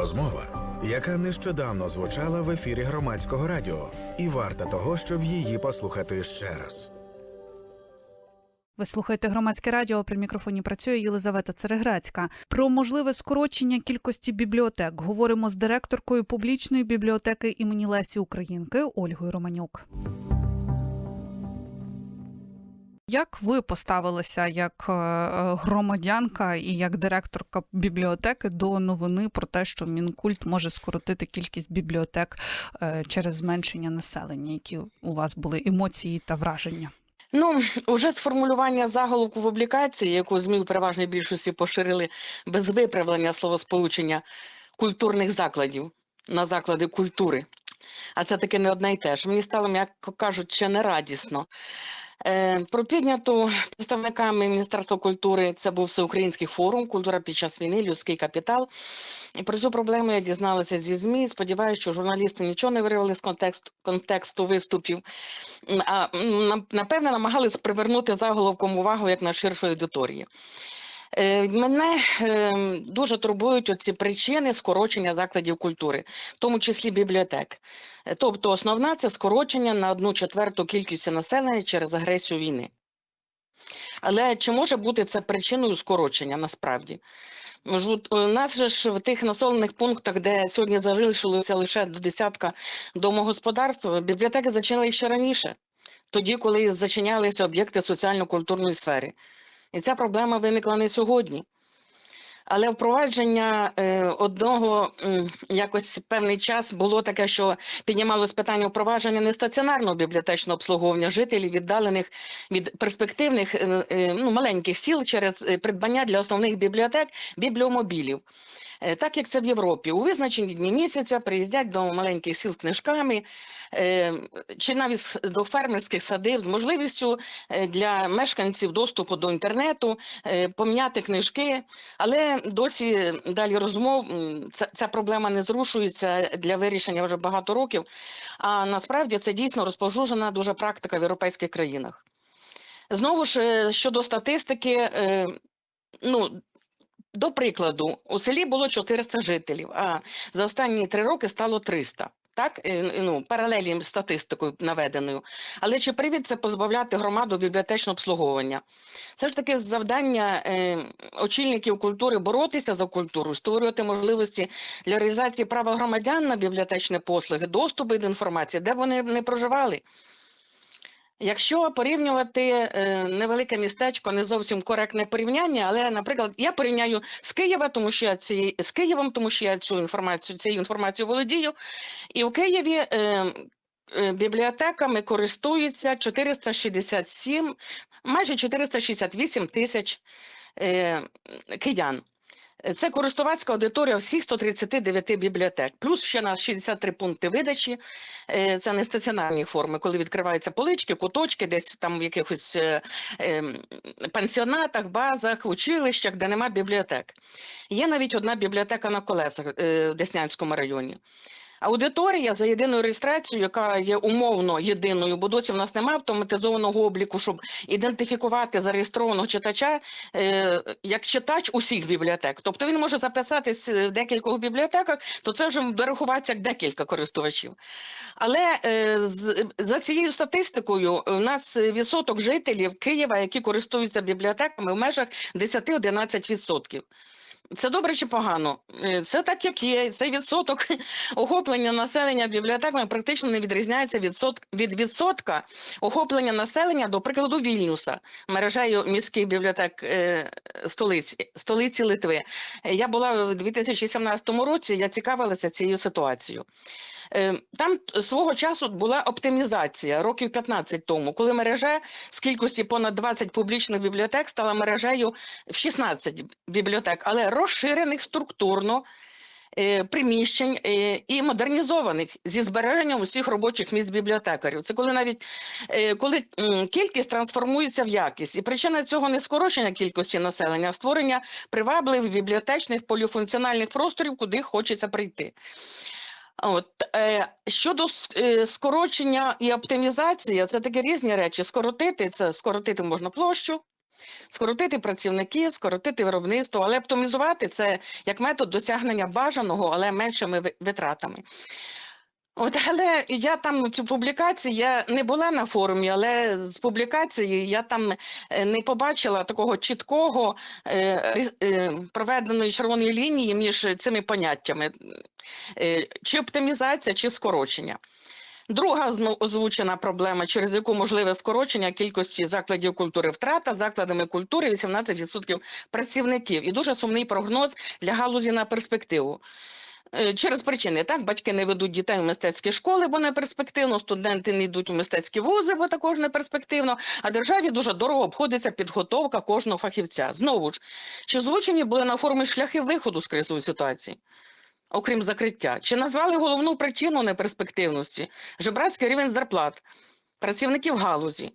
Розмова, яка нещодавно звучала в ефірі громадського радіо, і варта того, щоб її послухати ще раз. Ви слухаєте громадське радіо. При мікрофоні працює Єлизавета Цереграцька. Про можливе скорочення кількості бібліотек говоримо з директоркою публічної бібліотеки імені Лесі Українки Ольгою Романюк. Як ви поставилися як е, громадянка і як директорка бібліотеки до новини про те, що Мінкульт може скоротити кількість бібліотек е, через зменшення населення? Які у вас були емоції та враження? Ну, уже сформулювання заголовку публікації, яку ЗМІ в переважній більшості поширили без виправлення словосполучення культурних закладів на заклади культури. А це таки не одне й те ж. Мені стало, м'яко кажучи, нерадісно. Е, про підняту представниками Міністерства культури це був всеукраїнський форум Культура під час війни, людський капітал. І про цю проблему я дізналася зі ЗМІ. Сподіваюся, що журналісти нічого не виривали з контексту, контексту виступів, а напевне намагались привернути заголовком увагу як на ширшої аудиторії. Е, Мене е, дуже турбують оці причини скорочення закладів культури, в тому числі бібліотек. Е, Тобто основна це скорочення на одну четверту кількості населення через агресію війни. Але чи може бути це причиною скорочення насправді? У нас же ж в тих населених пунктах, де сьогодні залишилося лише до десятка домогосподарств, бібліотеки зачинили ще раніше, тоді, коли зачинялися об'єкти соціально-культурної сфери. І ця проблема виникла не сьогодні. Але впровадження е, одного якось певний час було таке, що піднімалось питання впровадження нестаціонарного бібліотечного обслуговування жителів, віддалених від перспективних е, е, ну, маленьких сіл через придбання для основних бібліотек бібліомобілів. Е, Так як це в Європі, у визначені дні місяця приїздять до маленьких сіл книжками, е, чи навіть до фермерських садиб з можливістю е, для мешканців доступу до інтернету, поміняти книжки, але досі далі розмов ця, проблема не зрушується для вирішення вже багато років. А насправді це дійсно розповсюджена дуже практика в європейських країнах. Знову ж щодо статистики, ну. До прикладу, у селі було 400 жителів, а за останні три роки стало 300. Так, Е, ну, паралелі статистикою наведеною. Але чи привід це позбавляти громаду бібліотечного обслуговування? Це ж таке завдання е, очільників культури боротися за культуру, створювати можливості для реалізації права громадян на бібліотечні послуги, доступи до інформації, де вони не проживали. Якщо порівнювати е, невелике містечко, не зовсім коректне порівняння, але, наприклад, я порівняю з Києва, тому що я ці, з Києвом, тому що я цю інформацію, цією інформацією володію. І в Києві е, е, бібліотеками користується 467, майже 468 тисяч киян. Це користувацька аудиторія всіх 139 бібліотек, плюс ще на 63 пункти видачі. Е, Це не стаціонарні форми, коли відкриваються полички, куточки, десь там в якихось е, ем, пансіонатах, базах, училищах, де нема бібліотек. Є навіть одна бібліотека на колесах е, в Деснянському районі. Аудиторія за єдиною реєстрацією, яка є умовно єдиною, бо досі в нас немає автоматизованого обліку, щоб ідентифікувати зареєстрованого читача е, як читач усіх бібліотек. Тобто він може записатись в декількох бібліотеках, то це вже дорахуватися як декілька користувачів. Але е, за цією статистикою у нас відсоток жителів Києва, які користуються бібліотеками в межах 10-11%. Це добре чи погано? Е, Це так, як є. Цей відсоток охоплення населення бібліотеками практично не відрізняється від, відсотка охоплення населення, до прикладу, Вільнюса, мережею міських бібліотек е, столиці, столиці Литви. Я була в 2017 році, я цікавилася цією ситуацією. Е, Там свого часу була оптимізація років 15 тому, коли мережа з кількості понад 20 публічних бібліотек стала мережею в 16 бібліотек, але розширених структурно. е, Приміщень е, і модернізованих зі збереженням усіх робочих місць бібліотекарів. Це коли навіть е, коли кількість трансформується в якість, і причина цього не скорочення кількості населення, а створення привабливих бібліотечних поліфункціональних просторів, куди хочеться прийти. От щодо скорочення і оптимізації, це такі різні речі. Скоротити це скоротити можна площу, Скоротити працівників, скоротити виробництво, але оптимізувати це як метод досягнення бажаного, але меншими витратами. От, але я там цю публікацію, я не була на форумі, але з публікацією я там е, не побачила такого чіткого е, е, проведеної червоної лінії між цими поняттями, Е, чи оптимізація, чи скорочення. Друга озвучена проблема, через яку можливе скорочення кількості закладів культури, втрата закладами культури 18% працівників. І дуже сумний прогноз для галузі на перспективу. Е, Через причини так, батьки не ведуть дітей в мистецькі школи, бо не перспективно, студенти не йдуть у мистецькі вузи, бо також не перспективно. А державі дуже дорого обходиться підготовка кожного фахівця. Знову ж, чи озвучені були на форумі шляхи виходу з кризової ситуації, окрім закриття? Чи назвали головну причину неперспективності? Жебрацький рівень зарплат працівників галузі.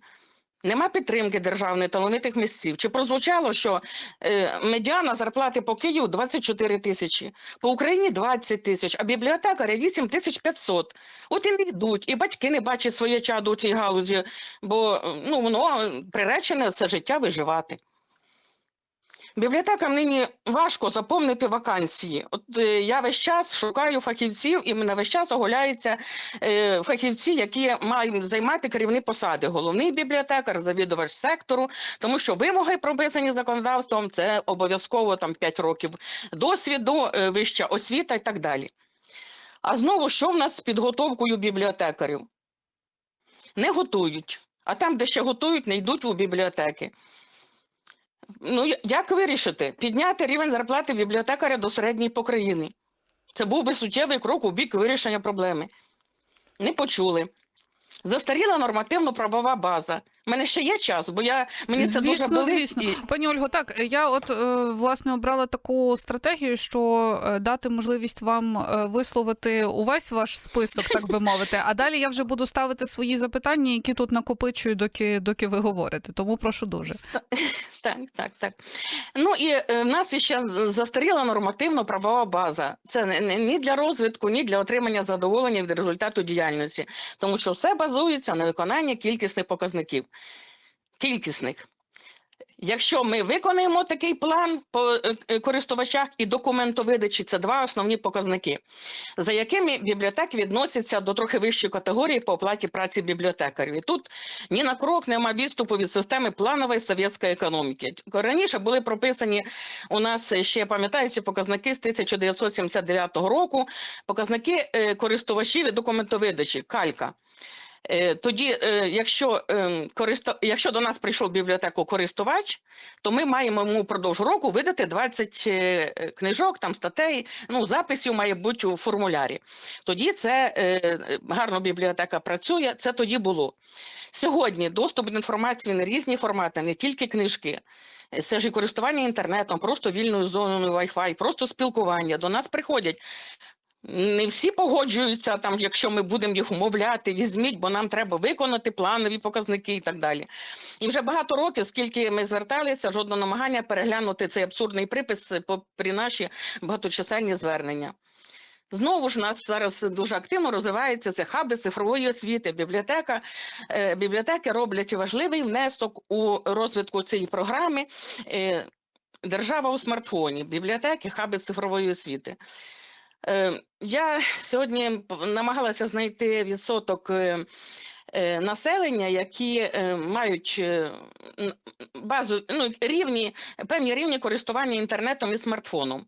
Нема підтримки державної талановитих місців. Чи прозвучало, що е, медіана зарплати по Києву 24 тисячі, по Україні 20 тисяч, а бібліотекаря 8 тисяч 500. От і не йдуть, і батьки не бачать своє чадо у цій галузі, бо ну, воно приречене все життя виживати. Бібліотекам нині важко заповнити вакансії. От е, я весь час шукаю фахівців, і мене весь час оголяються е, фахівці, які мають займати керівні посади. Головний бібліотекар, завідувач сектору, тому що вимоги прописані законодавством це обов'язково там 5 років досвіду, е, вища освіта і так далі. А знову, що в нас з підготовкою бібліотекарів? Не готують. А там, де ще готують, не йдуть у бібліотеки. Ну, як вирішити? Підняти рівень зарплати бібліотекаря до середньої по країні. Це був би суттєвий крок у бік вирішення проблеми. Не почули. Застаріла нормативно-правова база. Мене ще є час, бо я, мені це дуже Звісно, болить. звісно. Пані Ольго, так я от е, власне обрала таку стратегію, що е, дати можливість вам е, висловити увесь ваш список, так би мовити. А далі я вже буду ставити свої запитання, які тут накопичую, доки доки ви говорите. Тому прошу дуже. Так, так, так. Ну і в нас ще застаріла нормативно-правова база. Це ні для розвитку, ні для отримання задоволення від результату діяльності, тому що все базується на виконанні кількісних показників. Кількісних. Якщо ми виконаємо такий план по е, е, користувачах і документовидачі, це два основні показники, за якими бібліотеки відносяться до трохи вищої категорії по оплаті праці бібліотекарів. І тут ні на крок нема відступу від системи планової совєтської економіки. Раніше були прописані у нас ще пам'ятаю ці показники з 1979 року. Показники е, користувачів і документовидачі, калька. Е, Тоді, е, якщо, ем, якщо до нас прийшов бібліотеку користувач, то ми маємо йому впродовж року видати 20 е, книжок, там статей, ну, записів має бути у формулярі. Тоді це гарно бібліотека працює, це тоді було. Сьогодні доступ до інформації на різні формати, не тільки книжки. Це ж і користування інтернетом, просто вільною зоною Wi-Fi, просто спілкування. До нас приходять. Не всі погоджуються, там, якщо ми будемо їх умовляти, візьміть, бо нам треба виконати планові показники і так далі. І вже багато років, скільки ми зверталися, жодного намагання переглянути цей абсурдний припис попри наші багаточисельні звернення. Знову ж у нас зараз дуже активно розвиваються це хаби цифрової освіти. Бібліотека, е, бібліотеки роблять важливий внесок у розвитку цієї програми. Е, Держава у смартфоні, бібліотеки, хаби цифрової освіти. Е, Я сьогодні намагалася знайти відсоток е, е, населення, які мають базу, ну, рівні, певні рівні користування інтернетом і смартфоном.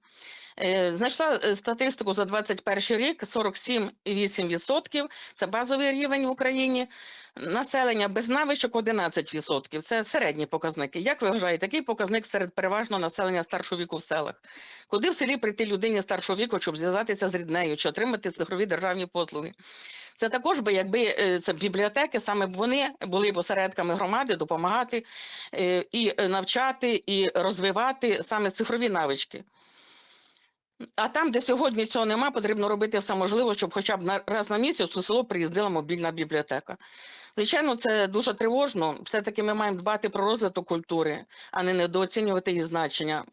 Е, Знайшла е, статистику за 21 рік 47,8%. Це базовий рівень в Україні. Населення без навичок 11%. Це середні показники. Як ви вважаєте, який показник серед переважно населення старшого віку в селах? Куди в селі прийти людині старшого віку, щоб зв'язатися з ріднею чи отримати цифрові державні послуги? Це також би, якби е, це бібліотеки, саме б вони були б осередками громади, допомагати і навчати, і розвивати саме цифрові навички. А там, де сьогодні цього нема, потрібно робити все можливе, щоб хоча б на раз на місяць у село приїздила мобільна бібліотека. Звичайно, це дуже тривожно. Все-таки ми маємо дбати про розвиток культури, а не недооцінювати її значення.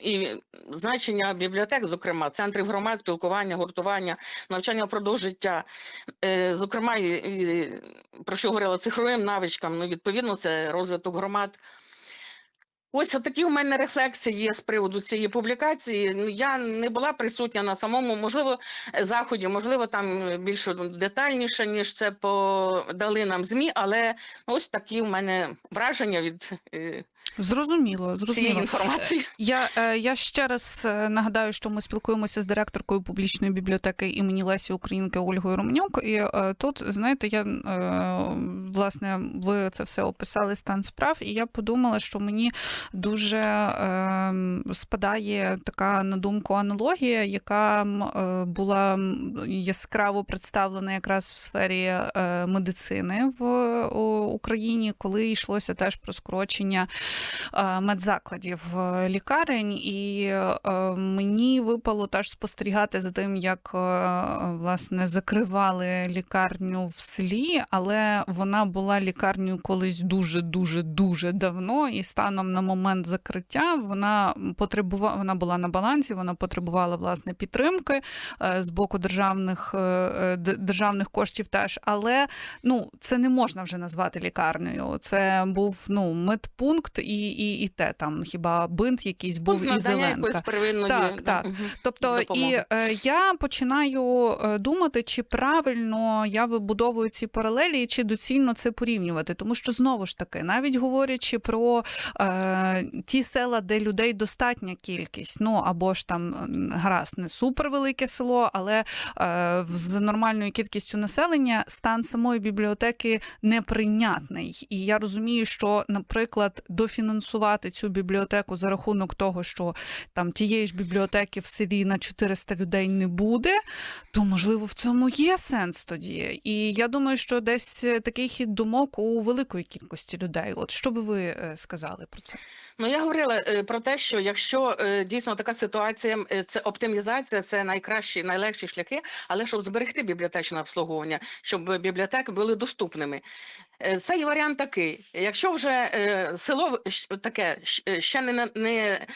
І значення бібліотек, зокрема, центрів громад, спілкування, гуртування, навчання впродовж життя, Е, зокрема, і, про що говорила цифровим навичкам, ну, відповідно, це розвиток громад. Ось такі у мене рефлексії є з приводу цієї публікації. Ну, Я не була присутня на самому, можливо, заході, можливо, там більш детальніше, ніж це подали нам ЗМІ, але ось такі у мене враження від е, Зрозуміло, зрозуміло. інформації. Я, е, я ще раз е, нагадаю, що ми спілкуємося з директоркою публічної бібліотеки імені Лесі Українки Ольгою Романюк. І е, тут, знаєте, я е, власне ви це все описали стан справ, і я подумала, що мені дуже е, спадає така на думку аналогія, яка е, була яскраво представлена якраз в сфері е, медицини в е, Україні, коли йшлося теж про скорочення е, медзакладів е, лікарень, і е, мені випало теж спостерігати за тим, як е, власне закривали лікарню в селі, але вона була лікарнею колись дуже дуже дуже давно, і станом на момент закриття вона потребувала, вона була на балансі, вона потребувала власне підтримки з боку державних державних коштів теж. Але ну це не можна вже назвати лікарнею. Це був ну медпункт і, і, і те там хіба бинт якийсь був і Надання зеленка. Так, так. мгм. Тобто, і е, я починаю е, думати, чи правильно я вибудовую ці паралелі, і чи доцільно це порівнювати. Тому що знову ж таки, навіть говорячи про е, ті села, де людей достатня кількість, ну або ж там гаразд, не супервелике село, але е, з нормальною кількістю населення стан самої бібліотеки неприйнятний. І я розумію, що, наприклад, дофінансувати цю бібліотеку за рахунок того, що там тієї ж бібліотеки в селі на 400 людей не буде, то можливо в цьому є сенс тоді. І я думаю, що десь такий хід думок у великої кількості людей. От що би ви е, сказали про це? Ну, я говорила е, про те, що якщо е, дійсно така ситуація, е, це оптимізація, це найкращі, найлегші шляхи, але щоб зберегти бібліотечне обслуговування, щоб бібліотеки були доступними. Е, Цей варіант такий: якщо вже село таке ще не, не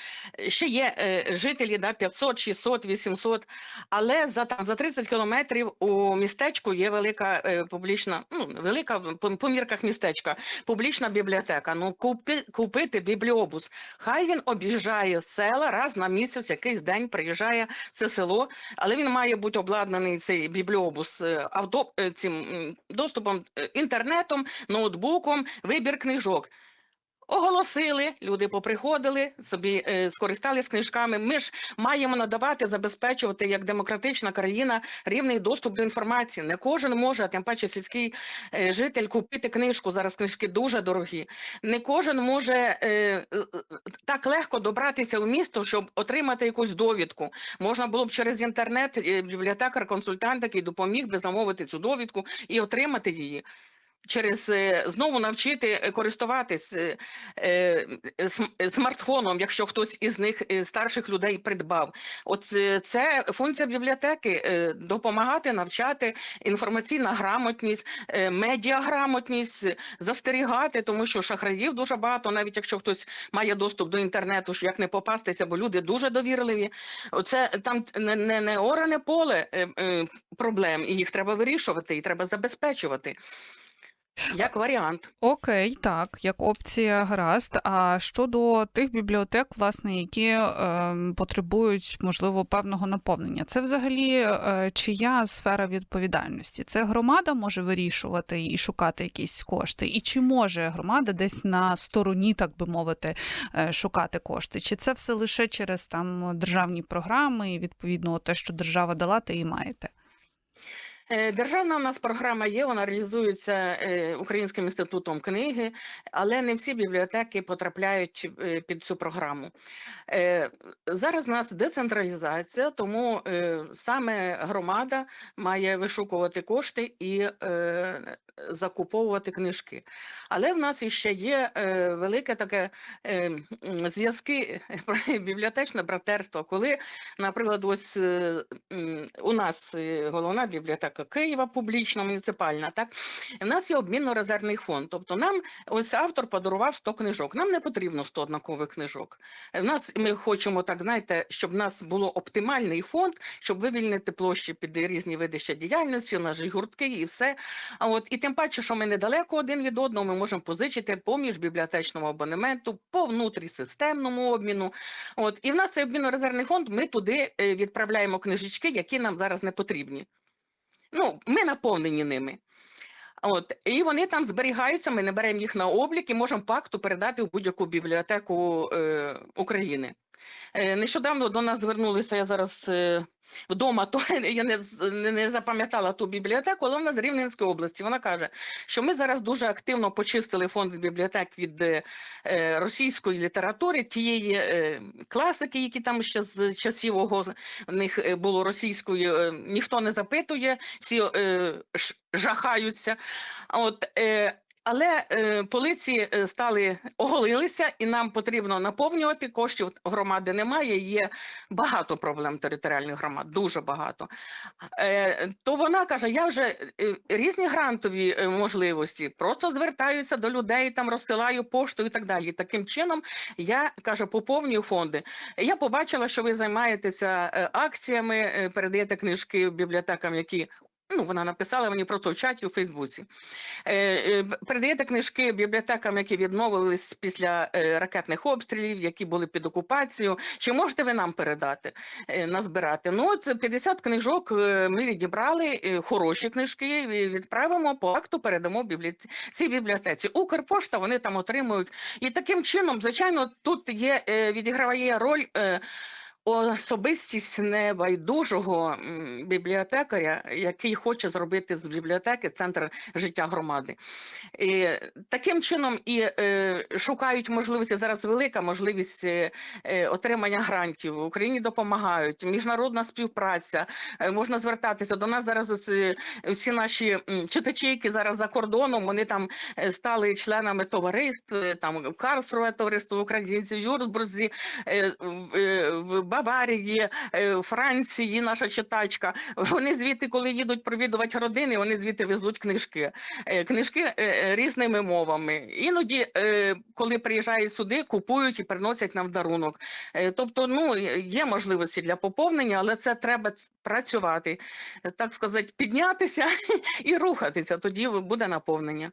ще є жителі да, 500, 600, 800, але за там за 30 кілометрів у містечку є велика публічна, ну велика по, по мірках містечка, публічна бібліотека. Ну купи, купити бібліобус. Хай він об'їжджає села раз на місяць, якийсь день приїжджає це село, але він має бути обладнаний цей бібліобус е, авто е, цим доступом е, інтернетом, ноутбуком, вибір книжок. Оголосили, люди поприходили, собі е, скористались книжками. Ми ж маємо надавати, забезпечувати як демократична країна рівний доступ до інформації. Не кожен може, а тим паче сільський е, житель купити книжку. Зараз книжки дуже дорогі. Не кожен може е, е, так легко добратися у місто, щоб отримати якусь довідку. Можна було б через інтернет е, бібліотекар, консультант, який допоміг би замовити цю довідку і отримати її. Через е, знову навчити е, користуватись е, смартфоном, якщо хтось із них старших людей придбав. От це функція бібліотеки допомагати, навчати інформаційна грамотність, медіаграмотність, застерігати, тому що шахраїв дуже багато, навіть якщо хтось має доступ до інтернету, як не попастися, бо люди дуже довірливі. Оце там не, не, не оране поле проблем, і їх треба вирішувати, і треба забезпечувати. Як варіант. Окей, так, як опція гаразд. А щодо тих бібліотек, власне, які е, потребують, можливо, певного наповнення, це взагалі е, чия сфера відповідальності? Це громада може вирішувати і шукати якісь кошти, і чи може громада десь на стороні, так би мовити, е, шукати кошти? Чи це все лише через там державні програми і відповідно те, що держава дала, те і маєте? Е, Державна у нас програма є, вона реалізується е, Українським інститутом книги, але не всі бібліотеки потрапляють е, під цю програму. Зараз у нас децентралізація, тому саме громада має вишукувати кошти і закуповувати книжки. Але в нас іще є е, велике таке е, зв'язки бібліотечне братерство, коли, наприклад, ось е, у нас е, головна бібліотека Києва публічна, муніципальна, так в нас є обмінно-резервний фонд. Тобто нам ось автор подарував 100 книжок. Нам не потрібно 100 однакових книжок. Е, В нас ми хочемо так, знаєте, щоб в нас було оптимальний фонд, щоб вивільнити площі під різні види ще діяльності, же гуртки і все. А от і тим паче, що ми недалеко один від одного, ми можемо позичити по міжбібліотечному абонементу, по внутрісистемному обміну. От і в нас цей обмінно-резервний фонд. Ми туди е, відправляємо книжечки, які нам зараз не потрібні. Ну, ми наповнені ними. От, і вони там зберігаються, ми не беремо їх на облік і можемо по акту передати в будь-яку бібліотеку е, України. Е, нещодавно до нас звернулися, я зараз е, вдома, то я не, не, запам'ятала ту бібліотеку, але вона з Рівненської області. Вона каже, що ми зараз дуже активно почистили фонд бібліотек від е, російської літератури, тієї класики, які там ще з часів в них було російською, ніхто не запитує, всі жахаються. От, але е, полиці е, стали оголилися, і нам потрібно наповнювати коштів. Громади немає. Є багато проблем територіальних громад, дуже багато. Е, то вона каже: я вже е, різні грантові е, можливості, просто звертаються до людей, там розсилаю пошту і так далі. Таким чином, я каже, поповнюю фонди. Я побачила, що ви займаєтеся е, акціями, передаєте книжки бібліотекам, які. Ну, вона написала мені про то в чаті у Фейсбуці. Е, е, Передаєте книжки бібліотекам, які відновились після е, ракетних обстрілів, які були під окупацією. Чи можете ви нам передати, назбирати? Ну, от 50 книжок ми відібрали, хороші книжки, відправимо по акту, передамо бібліотеці, цій бібліотеці. Укрпошта вони там отримують. І таким чином, звичайно, тут є, відіграває роль. Е, Особистість небайдужого бібліотекаря, який хоче зробити з бібліотеки центр життя громади. І таким чином і е, шукають можливості. Зараз велика можливість е, е, отримання грантів. В Україні допомагають, міжнародна співпраця. Е, можна звертатися до нас зараз. Оці, всі наші читачі, які зараз за кордоном, вони там е, стали членами товариств, е, там Карлсруе товариство українців, Юрсбурзі, е, в, е, в Баварії, е, Франції, наша читачка. Вони звідти, коли їдуть провідувати родини, вони звідти везуть книжки. Е, Книжки е, різними мовами. Іноді, коли приїжджають сюди, купують і приносять нам дарунок. Тобто, ну є можливості для поповнення, але це треба працювати, так сказати, піднятися і рухатися. Тоді буде наповнення.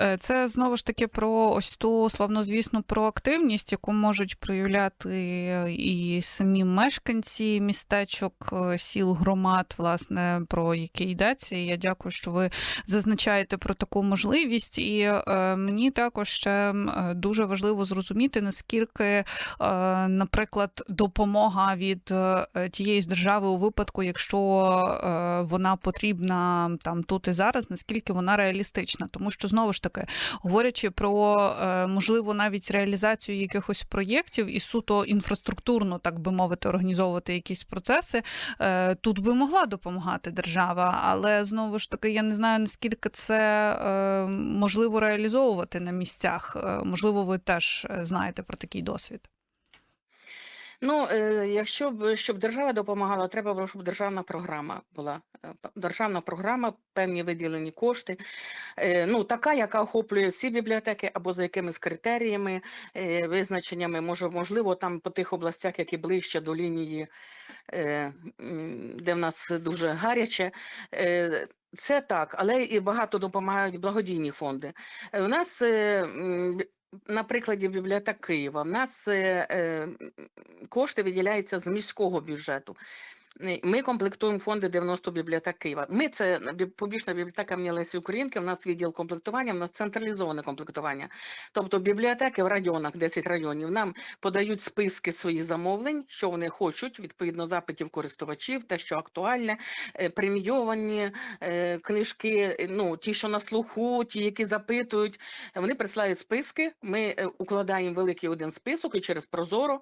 Е, Це знову ж таки про ось ту славнозвісну проактивність, яку можуть проявляти е, і самі мешканці містечок, е, сіл, громад, власне, про які йдеться. І я дякую, що ви зазначаєте про таку можливість. І мені також ще дуже важливо зрозуміти, наскільки, наприклад, допомога від тієї з держави у випадку, якщо вона потрібна там тут і зараз, наскільки вона реалістична, тому що знову ж таки, говорячи про е, можливо навіть реалізацію якихось проєктів і суто інфраструктурно, так би мовити, організовувати якісь процеси, е, тут би могла допомагати держава, але знову ж таки, я не знаю наскільки це е, можливо реалізовувати на місцях. Можливо, ви теж знаєте про такий досвід. Ну, е, якщо б щоб держава допомагала, треба було, щоб державна програма була. Е, Державна програма, певні виділені кошти. Е, Ну, така, яка охоплює всі бібліотеки або за якимись критеріями, визначеннями, може, можливо, там по тих областях, які ближче до лінії, де в нас дуже гаряче. Це так, але і багато допомагають благодійні фонди. У нас на прикладі бібліотек Києва, в нас е, е, кошти виділяються з міського бюджету. Е, Ми комплектуємо фонди 90 бібліотек Києва. Ми це бі- публічна бібліотека імені Лесі Українки. У нас відділ комплектування, у нас централізоване комплектування. Тобто бібліотеки в районах, 10 районів, нам подають списки своїх замовлень, що вони хочуть, відповідно запитів користувачів, те, що актуальне, е, премійовані е, книжки, е, ну ті, що на слуху, ті, які запитують. Вони присилають списки. Ми е, укладаємо великий один список і через Прозоро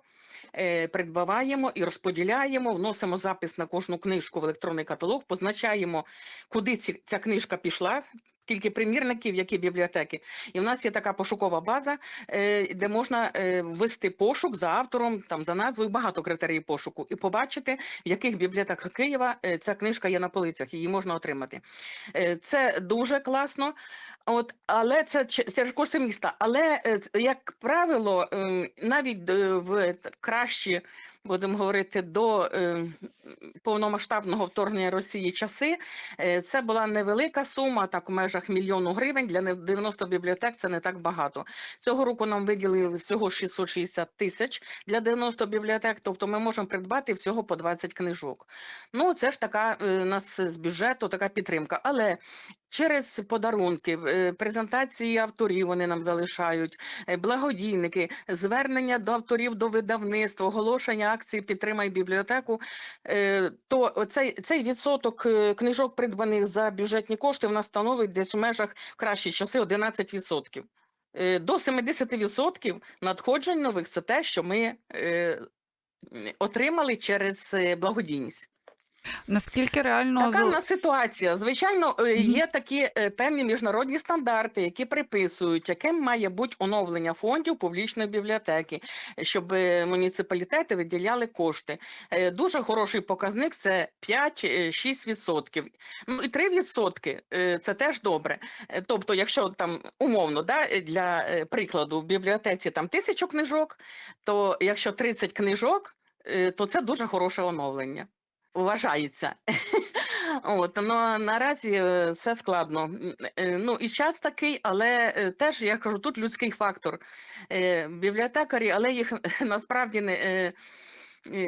е, придбаваємо і розподіляємо, вносимо запис на кожну книжку в електронний каталог, позначаємо, куди ці, ця книжка пішла. Скільки примірників, які бібліотеки, і в нас є така пошукова база, е, де можна е, ввести пошук за автором, там за назвою, багато критеріїв пошуку, і побачити, в яких бібліотеках Києва е, ця книжка є на полицях, її можна отримати. Це дуже класно. От, але це це ж кошти міста. Але як правило, навіть в кращі, будемо говорити, до повномасштабного вторгнення Росії часи це була невелика сума, так у межах мільйону гривень. Для не- 90 бібліотек це не так багато. Цього року нам виділили всього 660 тисяч для 90 бібліотек, тобто ми можемо придбати всього по 20 книжок. Ну, це ж така е, у нас з бюджету така підтримка. Але через подарунки, е, презентації авторів вони нам залишають, е, благодійники, звернення до авторів до видавництва, оголошення акції Підтримай бібліотеку. е, То цей, цей відсоток книжок, придбаних за бюджетні кошти, в нас становить десь у межах в кращі часи 11%. Е, До 70% надходжень нових це те, що ми отримали через благодійність. Наскільки реально Така в нас ситуація. Звичайно, е, є такі е, певні міжнародні стандарти, які приписують, яким має бути оновлення фондів публічної бібліотеки, щоб е, муніципалітети виділяли кошти. Дуже хороший показник це 5-6%. Ну і 3% е, це теж добре. Тобто, якщо там умовно, да, для прикладу, в бібліотеці там тисячу книжок, то якщо 30 книжок, то це дуже хороше оновлення. Вважається. От, ну, наразі е, все складно. Е, Ну, і час такий, але е, теж, я кажу, тут людський фактор. Е, Бібліотекарі, але їх насправді не.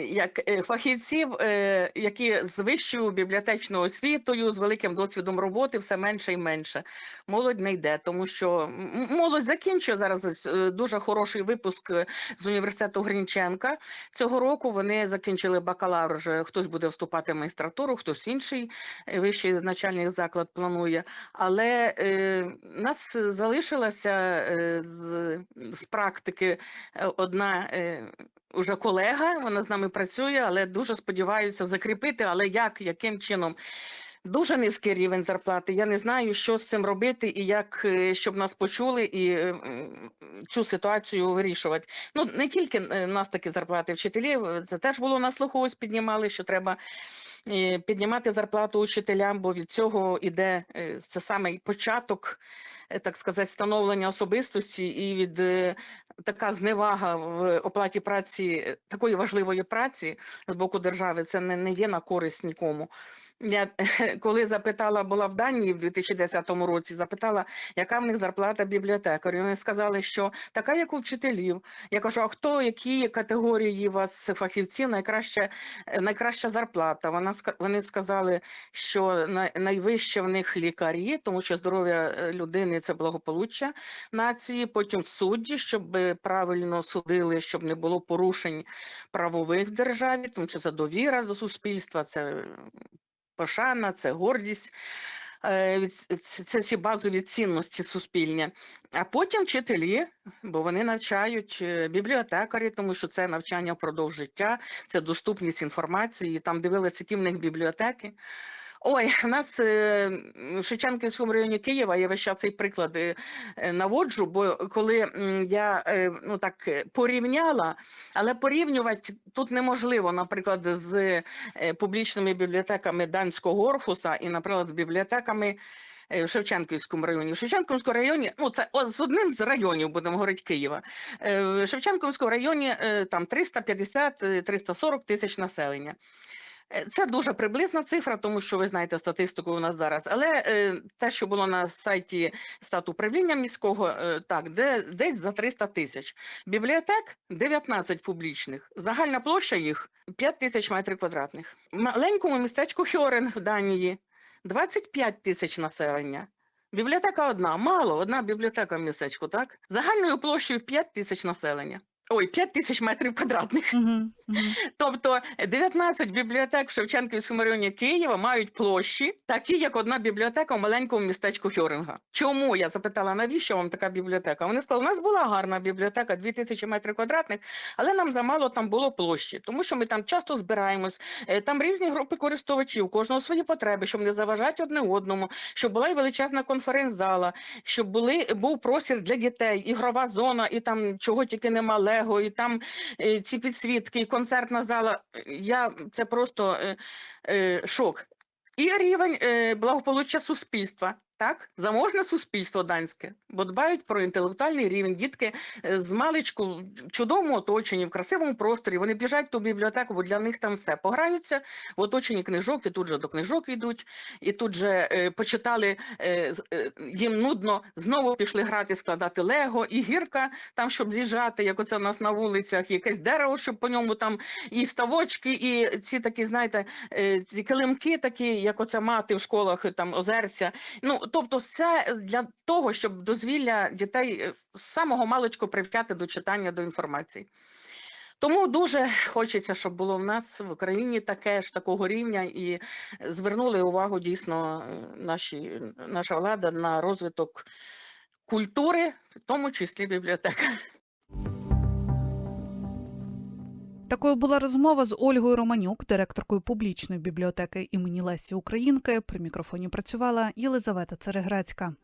Як е, фахівців, е, які з вищою бібліотечною освітою, з великим досвідом роботи, все менше і менше. Молодь не йде, тому що молодь закінчує зараз е, дуже хороший випуск з університету Грінченка. Цього року вони закінчили бакалавр. Вже хтось буде вступати в магістратуру, хтось інший вищий начальний заклад планує. Але е, нас залишилася з, з практики одна. Е, Уже колега, вона з нами працює, але дуже сподіваюся закріпити. Але як, яким чином? Дуже низький рівень зарплати. Я не знаю, що з цим робити і як, е, щоб нас почули і е, цю ситуацію вирішувати. Ну не тільки е, нас такі зарплати вчителів, це теж було на слуху. Ось піднімали, що треба піднімати зарплату учителям, бо від цього іде це самий початок. Так сказати, становлення особистості і від така зневага в оплаті праці такої важливої праці з боку держави, це не, не є на користь нікому. Я коли запитала, була в Данії в 2010 році, запитала, яка в них зарплата бібліотекарів. Вони сказали, що така, як у вчителів. Я кажу, а хто, які категорії у вас фахівців найкраща, е, найкраща зарплата? Вона вони сказали, що найвище в них лікарі, тому що здоров'я е, людини це благополуччя нації. Потім судді, щоб правильно судили, щоб не було порушень правових в державі, тому що це довіра до суспільства, це пошана, це гордість. е, це ці базові цінності суспільні. А потім вчителі, бо вони навчають е, бібліотекарі, тому що це навчання впродовж життя, це доступність інформації. Там дивилися, які в них бібліотеки. Ой, в нас е, в Шевченківському районі Києва я весь час цей приклад е, е, наводжу, бо коли я ну так порівняла, але порівнювати тут неможливо, наприклад, з публічними бібліотеками Данського Орхуса і, наприклад, з бібліотеками. В Шевченківському районі. В Шевченківському районі, ну це з одним з районів, будемо говорити Києва. В Шевченківському районі там 350-340 тисяч населення. Е, Це дуже приблизна цифра, тому що ви знаєте статистику у нас зараз. Але е, те, що було на сайті статуправління міського, е, так, де десь за 300 тисяч. Бібліотек 19 публічних. Загальна площа їх 5 тисяч метрів квадратних. Маленькому містечку Хьорен в Данії 25 тисяч населення. Бібліотека одна, мало, одна бібліотека в містечку, так? Загальною площею 5 тисяч населення. Ой, 5 тисяч метрів квадратних. Мгм, мгм. Тобто 19 бібліотек в Шевченківському районі Києва мають площі, такі як одна бібліотека в маленькому містечку Хьоринга. Чому я запитала, навіщо вам така бібліотека? Вони сказали, у нас була гарна бібліотека, 2000 метрів квадратних, але нам замало там було площі, тому що ми там часто збираємось. е, Там різні групи користувачів, кожного свої потреби, щоб не заважати одне одному, щоб була і величезна конференц-зала, щоб були був простір для дітей, ігрова зона, і там чого тільки нема Лего, і там е, ці підсвітки, і концертна зала. Я це просто е, е, шок. І рівень благополуччя суспільства. Так, заможне суспільство данське, бо дбають про інтелектуальний рівень. Дітки е, з маличку в чудовому оточенні, в красивому просторі. Вони біжать в ту бібліотеку, бо для них там все. Пограються в оточенні книжок, і тут же до книжок йдуть, і тут же е, почитали е, е, їм нудно, знову пішли грати, складати лего, і гірка там, щоб з'їжджати, як оце у нас на вулицях, якесь дерево, щоб по ньому там і ставочки, і ці такі, знаєте, е, ці килимки такі, як оце мати в школах, там озерця. Ну, тобто, це для того, щоб дозвілля дітей е, з самого маличку привчати до читання, до інформації. Тому дуже хочеться, щоб було в нас в Україні таке ж такого рівня, і звернули увагу дійсно е, наші, наша влада на розвиток культури, в тому числі бібліотека. Такою була розмова з Ольгою Романюк, директоркою публічної бібліотеки імені Лесі Українки. При мікрофоні працювала Єлизавета Цереграцька.